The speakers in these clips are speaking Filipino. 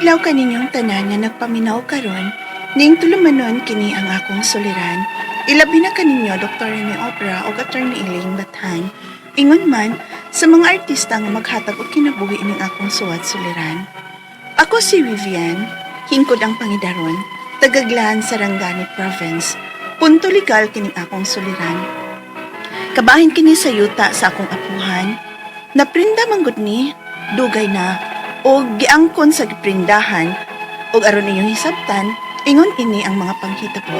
Adlaw kaninyong tanan nga nagpaminaw karon, ning tulumanon kini ang akong suliran. Ilabi na kaninyo Dr. Rene Opera o Attorney Elaine Bathan. Ingon man sa mga artista nga maghatag og kinabuhi ning akong suwat suliran. Ako si Vivian, hingkod ang pangidaron, tagaglan sa Rangani Province. Punto legal kining akong suliran. Kabahin kini sa yuta sa akong apuhan. Naprinda manggod ni, dugay na, o giangkon sa giprindahan, o aron inyong hisabtan, ingon ini ang mga panghita po.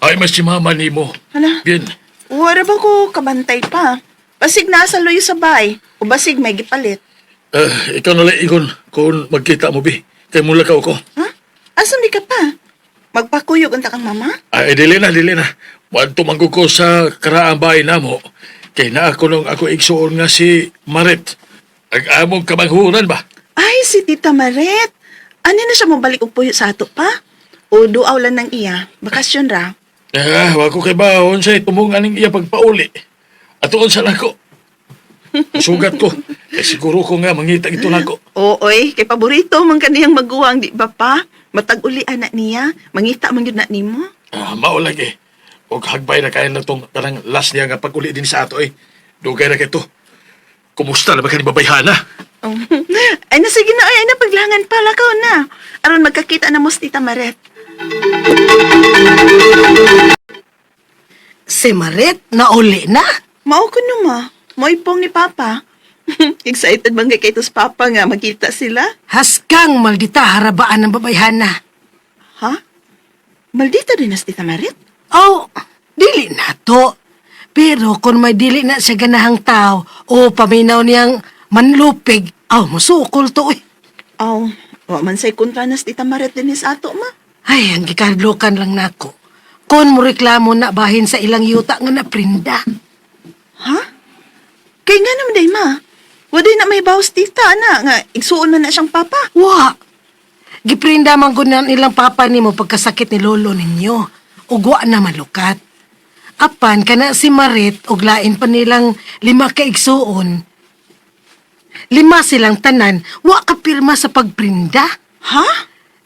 Ay, mas si mama ni mo. Hala, Bien, wala ba ko kabantay pa? Basig nasa loyo sa bay, o basig may gipalit. eh, ikaw na lang ingon kung magkita mo, bi. Kay mula ka ako. Ha? Asan di ka pa? Magpakuyog ang takang mama? Ay, dili na, dili na. Wan tumanggo ko sa karaang bahay na mo. Kay na ako nung ako igsuon nga si Maret. Ang among kamanghuran ba? Ay, si Tita Maret. Ano na siya mabalik og puyo sa ato pa? O duaw lang ng iya, bakasyon ra. Ah, wa ko kay baon sa tumungan ning iya pagpauli. Atuon sa nako. Sugat ko. Eh, siguro ko nga mangita ito nako. Ooy, kay paborito man kaniyang maguwang, di ba pa? Matag uli anak niya, mangita man yun na nimo. Ah, mao lagi. Og hagbay na kaya na tong kanang last niya nga pag-uli din sa ato eh. Dugay na kito. Kumusta na ba kani babayhana? Oh. ay na sige na, ay, ay na paglangan pala ko na. Aron magkakita na mo si Tita Maret. Si Maret, nauli na. Mao ko no ma, moipong ni Papa. Excited bang kay kay tos Papa nga magkita sila? Haskang maldita harabaan ng babayhana. Ha? Maldita rin na si Tita Maret? Oh, dili na to. Pero kung may dili na siya ganahang tao o paminaw niyang manlupig, aw, musukol to eh. Aw, wa man say kontra na si Tita Maret din is ato ma. Ay, ang gikadlokan lang nako. Kung mo reklamo na bahin sa ilang yuta nga naprinda. Kay nga naman day ma. Waday na may bawas tita na nga igsuon na na siyang papa. Wa! Giprinda man ng ilang papa nimo pagkasakit ni lolo ninyo. Ugwa na malukat. Apan kana si Marit ug lain pa nilang lima ka igsuon. Lima silang tanan, wa ka pirma sa pagprinda. Ha?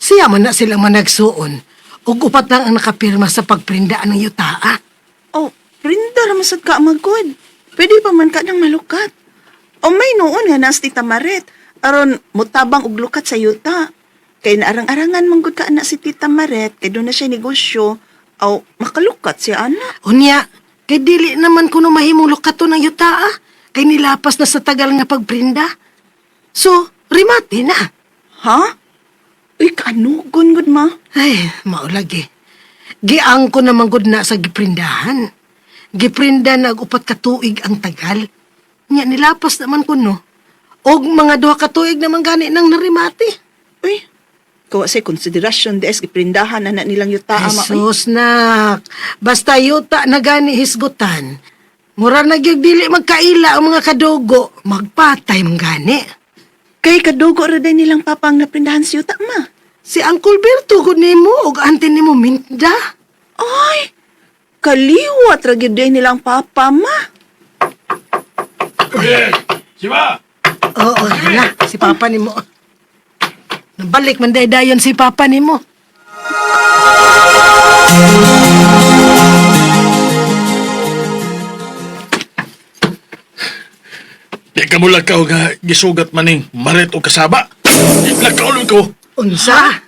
Siya man na silang managsuon. Ug upat lang ang nakapirma sa pagprinda ng yutaa. Oh, rinda ra masad ka magkod. Pwede pa man ka nang malukat. O may noon nga nas Tita Maret. Aron mutabang og lukat sa yuta. Kay naarang-arangan manggod ka na si Tita Maret kay doon na siya negosyo. Aw, makalukat siya ana. Unya, kay dili naman kuno mahimong lukato ng yutaa. Kay nilapas na sa tagal nga pagprinda. So, rimati na. Ha? Uy, kanugon gud ma. Ay, maulagi. Giang ko naman gud na sa giprindahan. Giprinda na upat ka tuig ang tagal. Nya nilapas naman ko no. Og mga duha ka tuig naman gani nang narimati. Uy, kawa say konsiderasyon des giprindahan na na nilang yuta ama. Jesus nak. Basta yuta na gani hisgutan. Mura na dili magkaila ang mga kadugo. Magpatay man gani. Kay kadugo ra din nilang papang naprindahan si yuta ma. Si Uncle Berto gud nimo og ante nimo minda. Ay, gyud din nilang papa ma. Bien, siba! Oo, hala, si Papa ni mo. Nabalik man dayon si Papa ni mo. Di ka mo lakaw nga gisugat maning Maret o kasaba. Lakaw lang ko. Unsa?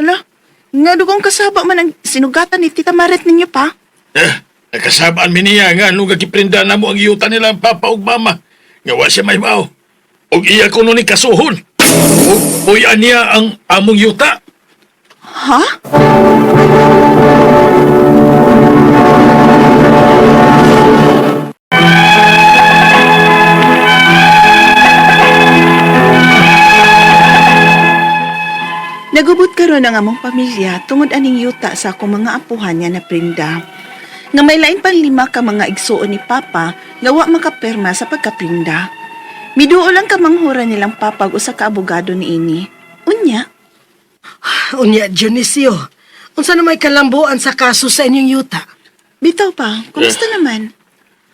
Hala, nga dugong kasaba man ang sinugatan ni Tita Maret ninyo pa. Eh, nakasabaan mi niya nga nung gagiprinda na mo ang iyuta nila ang papa ug mama. Nga wa siya may mao. Og iya nun ni kasuhon. Ug buyan niya ang among yuta. Ha? Nagubot karon ang among pamilya tungod aning yuta sa akong mga apuhan nga na prinda. Nga may lain pang lima ka mga igsuon ni Papa nga wa makapirma sa pagkaprinda. Miduo lang ka manghura nilang papag usa ka abogado ni ini. Unya, Unya, Dionisio. Unsa na may kalambuan sa kaso sa inyong yuta? Bitaw pa, kumusta naman?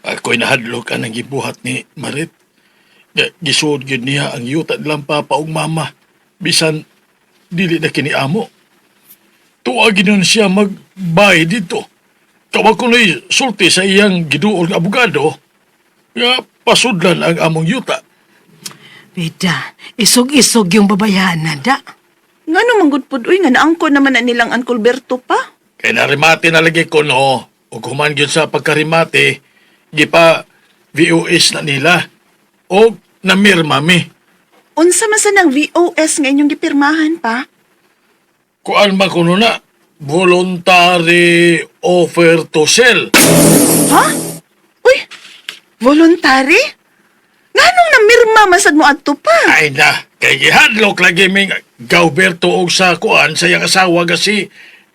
Ako'y nahadlok ang gibuhat ni Marit. Gisuod gyud niya ang yuta nilang papa ug mama. Bisan, dili na kiniamo. Tuwagin nun siya magbay dito. Kawag ko na'y sulti sa iyang giduol nga abogado. Nga, pasudlan ang among yuta. Bida, isog-isog yung babayahan na da. Nga naman good uy, nga naangko naman na nilang Uncle Berto pa. Kaya narimate na lagi ko no. O kuman gyud sa pagkarimate, gipa VOS na nila. O namirma mi. Unsa man sa nang VOS nga inyong gipirmahan pa? Kuan ba kuno na? Voluntary offer to sell. Ha? Uy, voluntary? Nganong namirma masad mo adto pa? Ay na, kay gihadlok lagi ming Gauberto og sa kuan sa iyang asawa nga si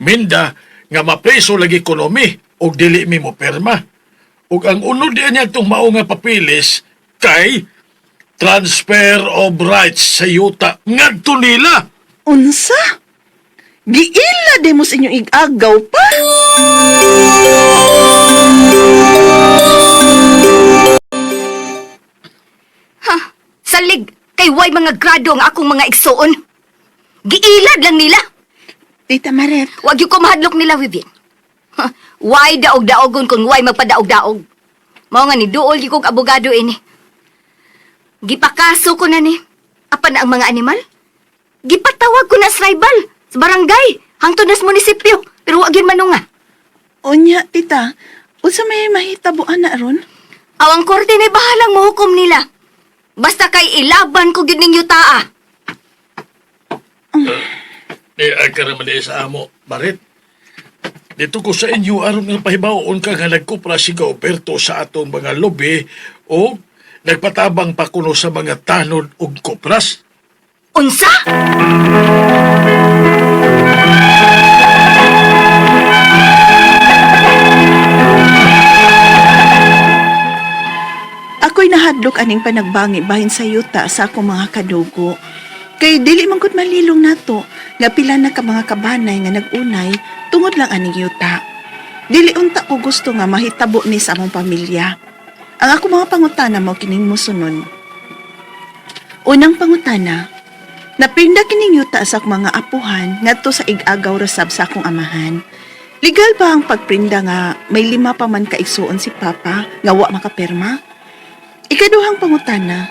Minda nga mapreso lagi ekonomi og dili mi mo perma. Ug ang unod niya itong mao nga papilis kay transfer of rights sa yuta ngadto nila. Unsa? Giila de mo sa inyong igagaw pa? Ha? Salig, kay way mga grado ang akong mga igsuon. Giilad lang nila. Tita Maret, Wag yung kumahadlok nila, Vivian. Ha? Way daog-daogon kung way magpadaog-daog. Mao nga ni duol yung kong abogado ini. Gipakaso ko na ni. Apa na ang mga animal? Gipatawag ko na sa tribal, sa barangay, hangtod na sa munisipyo, pero wag yun manunga. unya, tita, unsa may mahitabuan na ron? Awang korte na bahalang mahukom nila. Basta kay ilaban ko gyud ning yutaa. Ni ay karaman sa amo, Marit. Dito ko sa inyo aron nga pahibaon ka nga nagkupra si Gauberto sa atong mga lobi o nagpatabang pa kuno sa mga tanod ug kupras. Unsa? Nahadlok aning panagbangi bahin sa yuta sa akong mga kadugo. Kay dili man malilong nato nga pila na ka mga kabanay nga nagunay tungod lang aning yuta. Dili unta ko gusto nga mahitabo ni sa among pamilya. Ang ako mga pangutana mo kining musunod. Unang pangutana, napinda kining yuta sa akong mga apuhan ngadto sa igagaw rasab sa akong amahan. Legal ba ang pagprinda nga may lima pa man kaigsuon si Papa nga wa makapirma? Ikaduhang pangutana,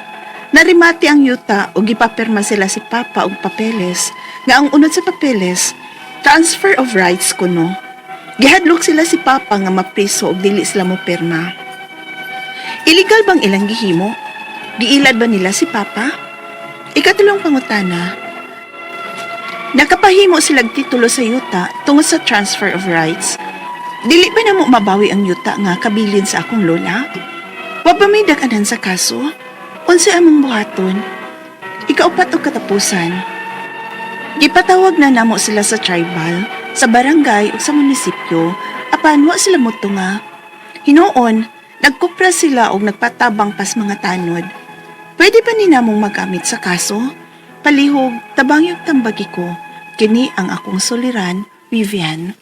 narimati ang yuta o gipapirma sila si Papa og papeles nga ang unod sa papeles, transfer of rights kuno. Gihadlok sila si Papa nga mapriso og dili sila mo pirma. Illegal bang ilang gihimo? Giilad ba nila si Papa? Ikatulong pangutana, nakapahimo silang titulo sa yuta tungod sa transfer of rights. Dili ba na mo mabawi ang yuta nga kabilin sa akong lola? Wa ba may daganan sa kaso? Unsa among buhaton? Ikaupat o katapusan. Gipatawag na namo sila sa tribal, sa barangay o sa munisipyo, apan wa sila moto nga. Hinoon, nagkupra sila og nagpatabang pas mga tanod. Pwede ba ni namong magamit sa kaso? Palihog, tabang yung tambagi ko. Kini ang akong soliran, Vivian.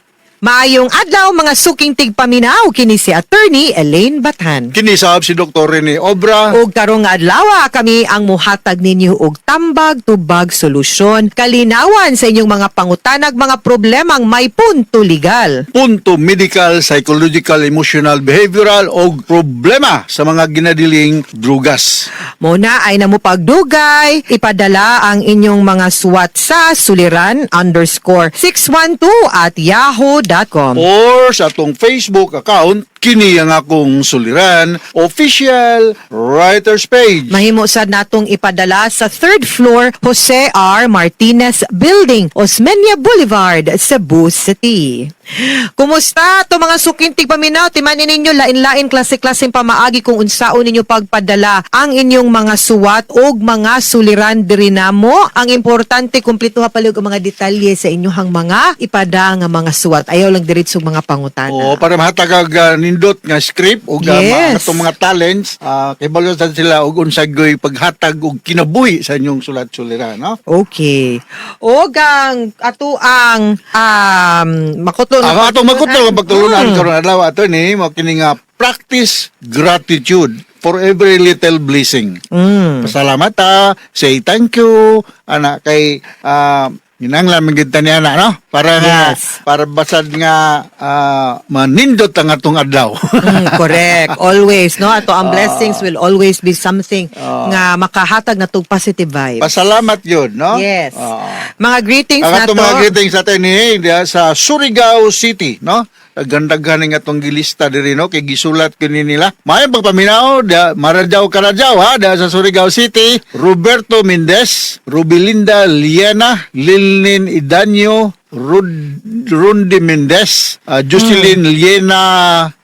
Maayong adlaw mga suking tigpaminaw kini si attorney Elaine Bathan. Kinisab si Dr. Rene Obra. Og karong adlaw kami ang muhatag ninyo og tambag tubag solusyon kalinawan sa inyong mga pangutanag mga problemang may punto legal. Punto medical, psychological, emotional, behavioral o problema sa mga ginadiling drugas. Muna ay namupagdugay, ipadala ang inyong mga suwat sa suliran underscore 612 at yahoo.com. Or sa atong Facebook account, kini ang akong suliran, official writer's page. Mahimo sad natong ipadala sa third floor Jose R. Martinez Building, Osmeña Boulevard, Cebu City. Kumusta to mga sukintig paminaw? Timanin ninyo lain-lain klase-klaseng pamaagi kung unsaon ninyo pagpadala ang inyong mga suwat o mga suliran diri namo. Ang importante kumpleto ha palig ang mga detalye sa inyong mga ipada nga mga suwat. Ayaw lang diretso mga pangutana. O para mahatagag uh, nindot nga script o Yes. atong mga talents uh, kay sa sila og unsay goy paghatag og kinabuhi sa inyong sulat-suliran no Okay. O gang ato ang um, makuto Ako atong magkutlo ang pagtulunan Mm. karon adlaw ato ni mo kini nga practice gratitude for every little blessing. Mm. Pasalamat ta, say thank you ana kay uh, Inanglan magid niya na, no? Para nga, Yes. para basad nga ah, manindot ang atong adlaw. Mm, correct. Always, no? Ato ang blessings will always be something Ah. nga makahatag na tong positive vibes. Pasalamat yun, no? Yes. Ah. mga greetings Ang na atong to. mga greetings sa atin ni sa Surigao City, no? Gandaghan nga atong gilista diri no? Kay gisulat kini nila. May pagpaminaw da Maradjaw Karadjaw ha? Da sa Surigao City, Roberto Mendez, Rubilinda Liena, Lilnin Idanyo, Rud, Rundi Mendez, uh, Jocelyn Liena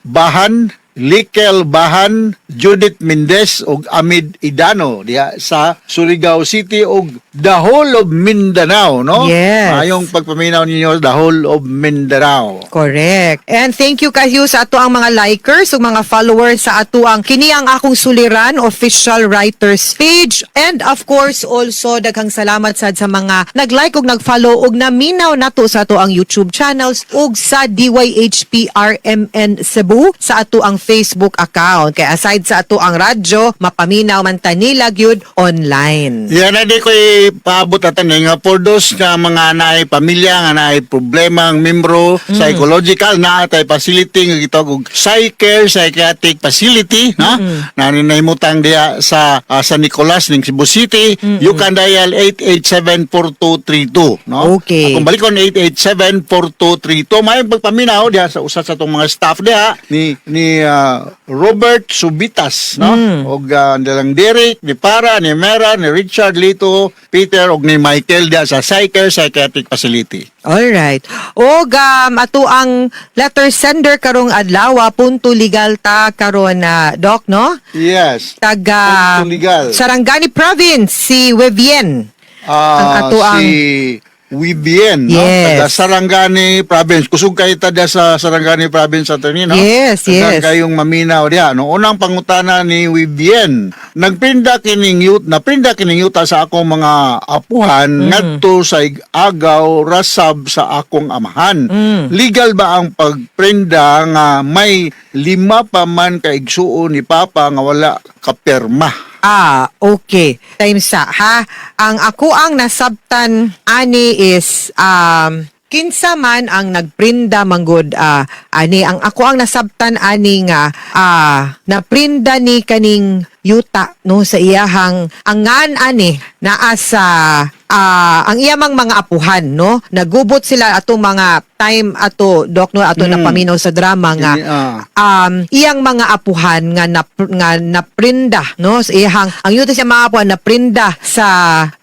Bahan, Likel Bahan, Judith Mendez ug Amid Idano diya sa Surigao City ug the whole of Mindanao, no? Yes. Ayong pagpaminaw ninyo the whole of Mindanao. Correct. And thank you kayo sa ato ang mga likers ug mga followers sa ato ang kini ang akong suliran official writers page and of course also daghang salamat sad sa mga nag-like ug nag-follow ug naminaw nato sa ato ang YouTube channels ug sa DYHPRMN Cebu sa ato ang Facebook account. Kay aside sa ato ang radyo, mapaminaw man ta nila gyud online. Yan na di ko paabot natin eh, nga for those nga mga naay pamilya nga naay problema ang membro psychological na tay facility nga gitawag og psycare psychiatric facility na na ninahimutang diya sa ah, San Nicolas ning Cebu City you can dial 887-4232 no Okay. Akong balikon 887-4232 may pagpaminaw diya sa usa sa tong mga staff diya ni ni ah, Robert Subitas no og uh, dalang Derek ni Para ni Mera ni Richard Lito Peter og ni Michael diya sa Psycher Psychiatric Facility Alright. O um, ato ang letter sender karong adlaw punto legal ta karon na doc no? yes Taga Punto legal. Sarangani province si Wevien. Ah, Ang ato ang- si Wibien, no? Yes. Taga Sarangani Province. Kusog kayo tada sa Sarangani Province ato ni, no? Yes, Taga yes. kayong maminaw diya. No, unang pangutana ni Wibien. Nagprinda kining youth, naprinda kining yuta sa akong mga apuhan Mm. ngadto sa agaw rasab sa akong amahan. Mm. Legal ba ang pagprinda nga may lima pa man ka igsuon ni Papa nga wala kaperma? Ah, okay. Time sa ha. Ang ako ang nasabtan ani is um kinsa man ang nagprinda manggod ah ani ang ako ang nasabtan ani nga ah naprinda ni kaning yuta no sa iyahang angan ani naa sa ah ang iyamang mga apuhan no? Nagubot sila ato mga time ato doc no? Ato Mm. napaminaw sa drama nga ah. um iyang mga apuhan nga nap, nga naprinda no? Sa iyang ang yuta siya mga apuhan naprinda sa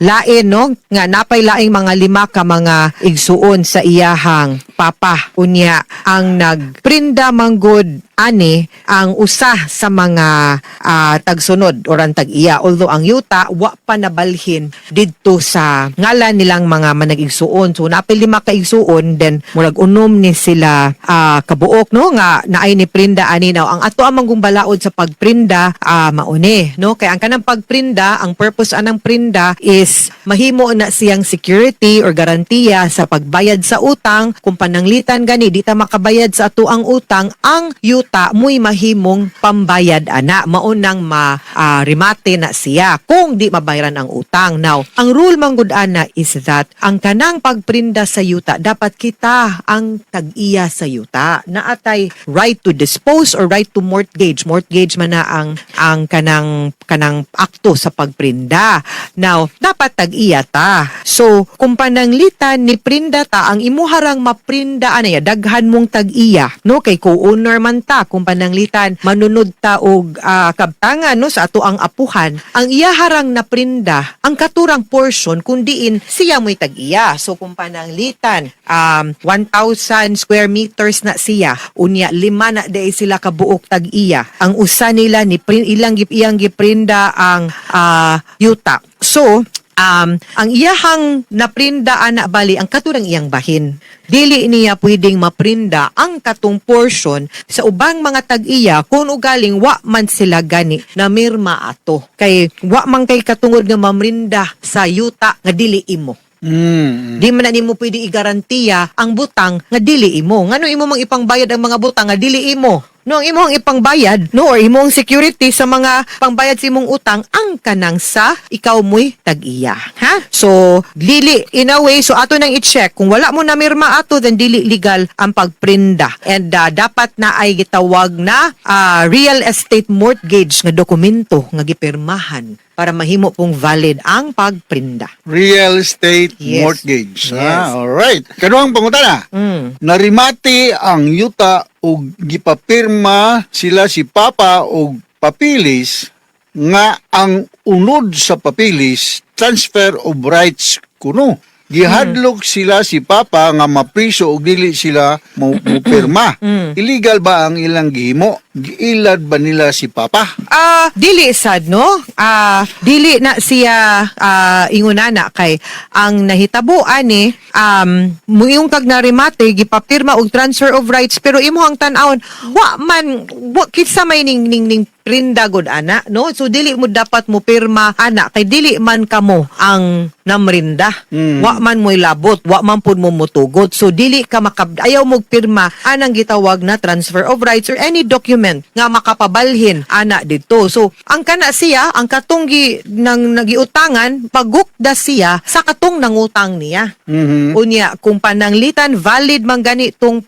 lain no? Nga napay laing mga lima ka mga igsuon sa iyahang papa. Unya ang nagprinda manggod ani ang usa sa mga ah, tagsunod or ang tag-iya. Although ang yuta wa pa nabalhin didto sa ngalan nilang mga manag-igsuon. So napay lima ka igsuon then murag unom ni sila ah, kabuok no? Nga naay ni prinda ani now ang ato amang gumbalaod sa pagprinda ah, mauni no? Kay ang kanang pagprinda ang purpose anang prinda is mahimo na siyang security or garantiya sa pagbayad sa utang. Kung pananglitan gani di makabayad sa ato ang utang ang yuta muy mahimong pambayad ana. Maunang ma ah, remate na siya kung di mabayaran ang utang. Now ang rule manggud ana is that ang kanang pagprinda sa yuta dapat kita ang tag-iya sa yuta. Naatay right to dispose or right to mortgage. Mortgage man na ang ang kanang kanang akto sa pagprinda. Now dapat tag-iya ta. So kung pananglitan ni prinda ta ang imuharang maprinda anaya daghan mong tag-iya. No kay co-owner man ta kung pananglitan manunod ta og ah, kabtangan no sa ato ang apuhan ang iyaharang na prinda ang katurang portion kundiin siya mo'y tag-iya. So kung pananglitan um 1,000 square meters na siya unya lima na day sila kabuok tag-iya. Ang usa nila ni prin, ilang iyang giprinda ang ah, yuta. So um, ang iyahang naprinda ana bali ang katurang iyang bahin. Dili niya pwedeng maprinda ang katong portion sa ubang mga tag-iya kung ugaling wa man sila gani na mirma ato. Kay wa man kay katungod nga mamrinda sa yuta nga dili imo. Mm. Di man na nimo pwede igarantiya ang butang nga dili imo. Ngano imo mang ipangbayad ang mga butang nga dili imo? No, ang imo ang ipangbayad, no, or imo ang security sa mga pangbayad sa imong utang ang kanang sa ikaw mo'y tag-iya. Ha? So, dili, in a way, so ato nang i-check. Kung wala mo na mirma ato, then dili legal ang pagprinda. And ah, dapat na ay gitawag na ah, real estate mortgage nga dokumento nga gipirmahan para mahimo pong valid ang pagprinda. Real estate Yes. mortgage. Yes. Ah, alright. Kanuang pangutana. Mm. Narimati ang yuta og gipapirma sila si Papa og papilis nga ang unod sa papilis transfer of rights kuno. Gihadlok sila si Papa nga mapriso og dili sila mo pirma. Illegal ba ang ilang gihimo? Giilad ba nila si Papa? Ah, dili sad no. Ah, dili na siya ah ingunana kay ang nahitabo ani um muyung kag narimate gipapirma og transfer of rights pero imo ang tan-awon wa man wa kitsa may ning ning ning prinda gud ana no? So dili mo dapat mo pirma ana kay dili man kamo ang namrinda. Mm. wa man mo'y labot wa man pud mo mutugot so dili ka makab ayaw mo pirma anang gitawag na transfer of rights or any document nga makapabalhin ana didto so ang kana siya ang katunggi nang nagiutangan pagukda siya sa katong nangutang niya. Mhm. Unya, kung pananglitan, valid man gani tong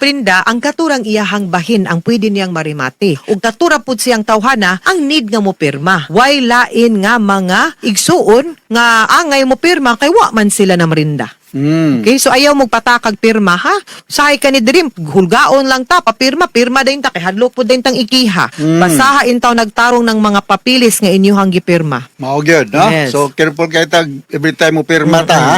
pagprinda, ang katurang iyahang bahin ang pwede niyang marimati. Ug katura pud siyang tawhana, ang need nga mo pirma. Why lain nga mga igsuon nga angay mo pirma kay wa man sila namrinda. Mm. Okay, so ayaw magpatakag pirma ha. Sahay ka ni Dream, hulgaon lang ta, papirma, pirma din ta, kay hadlok po din tang ikiha. Basahain taw nagtarong ng mga papilis nga inyuhang gipirma. Mao gyud, no? Yes. So careful kay tag every time mo pirma ta, ha.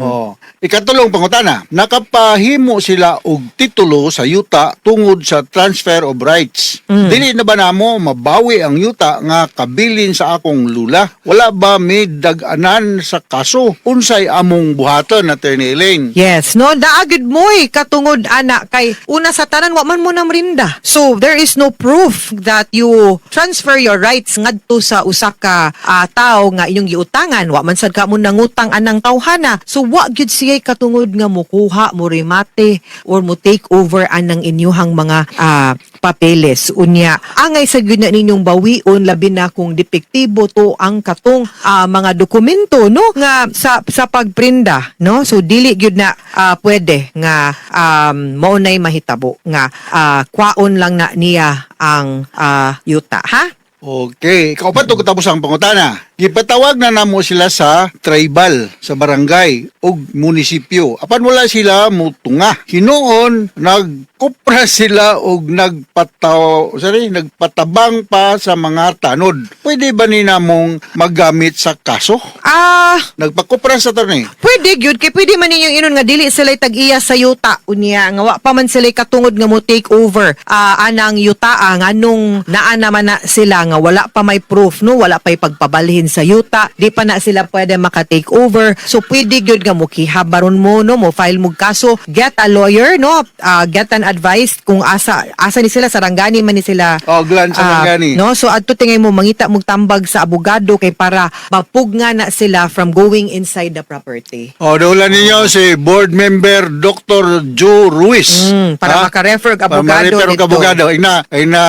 Oh. Ikatulong pangutana, nakapahimo sila og titulo sa yuta tungod sa transfer of rights. Dili na ba namo mabawi ang yuta nga kabilin sa akong lula? Wala ba may dag-anan sa kaso? Unsay among buhaton Attorney Elaine? Yes, no, daagid mo'y katungod ana kay una sa tanan wa man mo namrinda. So there is no proof that you transfer your rights ngadto sa usa ka ah, tao nga inyong giutangan. Wa man sad ka mo nangutang anang tawhana. So wa gyud siya katungod nga mukuha mo remate or mo take over anang inyuhang mga ah, papeles. Unya, angay sa gyud ninyong bawion labi na kung depektibo to ang katong ah, mga dokumento no nga sa sa pagprinda no so dili gyud na ah, pwede nga um, maunay mahitabo nga ah, kwaon lang na niya ang ah, yuta ha Okay, ikaw pa to tapos ang pangutana. Gipatawag na namo sila sa tribal, sa barangay ug munisipyo. Apan wala sila mutunga. Hinuon nagkupra sila og nagpataw, sorry, nagpatabang pa sa mga tanod. Pwede ba ni namong maggamit sa kaso? ah Nagpakupra sa to ni. Pwede gyud kay pwede man ninyong inon nga dili sila tag-iya sa yuta unya nga wa pa man sila katungod nga mo take over ah, anang yuta nga nung naa naman na sila nga wala pa may proof no wala pa pagpabalhin sa yuta di pa na sila pwede maka take over so pwede gyud nga mo kihabaron mo no mo file mo kaso get a lawyer no Ah, get an advice kung asa asa ni sila sarangani man ni sila Oh, Glan sa Langani. no so adto tingay mo mangita mo tambag sa abogado kay para mapugna na sila from going inside the property. O, daulan ninyo si board member Dr. Joe Ruiz. Mm, para Ha? maka-refer ka Para abogado ma-refer ka abogado. Ay na, ay na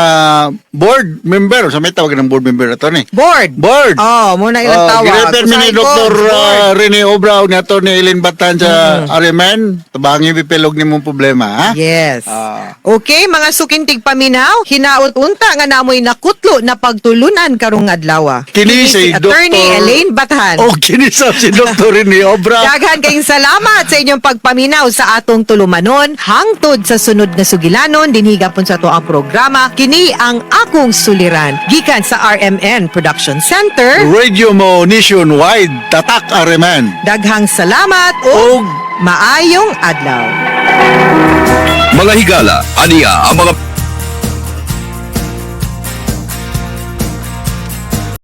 board member. Sa may tawag ng board member na to ni. Board. Board. Oh, muna ilang Oh, tawag. girefer mi ni Dr. uh, Rene Obrao nga to ni Eileen Batan sa Arimen. Tabangin pipilog ni mong problema, ha? Yes. Ah. Okay, mga sukintig paminaw, hinaut unta nga namoy nakutlo na pagtulunan karong adlaw. Kini si Attorney Dr. Elaine Bathan. O, kinisap si Dr. Rene Obrao. Daghan kayong salamat sa inyong pagpaminaw sa atong tulumanon hangtod sa sunod nga sugilanon dinhiga pun sa to ang programa kini ang akong suliran gikan sa RMN Production Center Radio mo nationwide. Tatak Arimen. daghang salamat O, ug maayong adlaw Mga higala, aniya ang mga